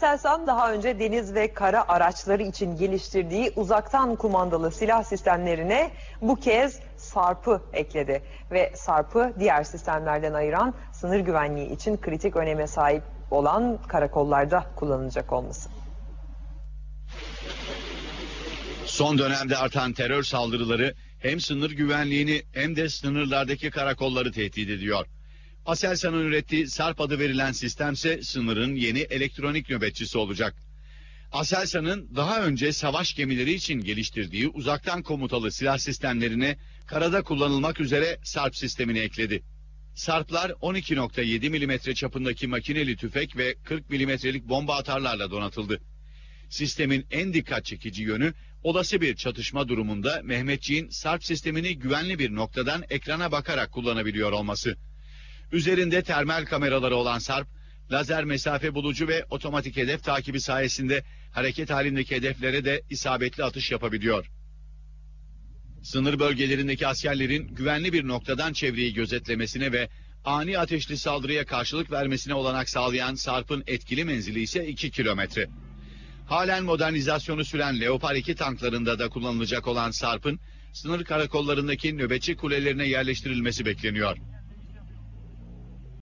Selsan daha önce deniz ve kara araçları için geliştirdiği uzaktan kumandalı silah sistemlerine bu kez SARP'ı ekledi. Ve SARP'ı diğer sistemlerden ayıran sınır güvenliği için kritik öneme sahip olan karakollarda kullanılacak olması. Son dönemde artan terör saldırıları hem sınır güvenliğini hem de sınırlardaki karakolları tehdit ediyor. Aselsan'ın ürettiği SARP adı verilen sistemse sınırın yeni elektronik nöbetçisi olacak. Aselsan'ın daha önce savaş gemileri için geliştirdiği uzaktan komutalı silah sistemlerine karada kullanılmak üzere SARP sistemini ekledi. SARP'lar 12.7 milimetre çapındaki makineli tüfek ve 40 milimetrelik bomba atarlarla donatıldı. Sistemin en dikkat çekici yönü olası bir çatışma durumunda Mehmetçiğin SARP sistemini güvenli bir noktadan ekrana bakarak kullanabiliyor olması. Üzerinde termal kameraları olan SARP, lazer mesafe bulucu ve otomatik hedef takibi sayesinde hareket halindeki hedeflere de isabetli atış yapabiliyor. Sınır bölgelerindeki askerlerin güvenli bir noktadan çevreyi gözetlemesine ve ani ateşli saldırıya karşılık vermesine olanak sağlayan SARP'ın etkili menzili ise 2 kilometre. Halen modernizasyonu süren Leopard 2 tanklarında da kullanılacak olan SARP'ın sınır karakollarındaki nöbetçi kulelerine yerleştirilmesi bekleniyor.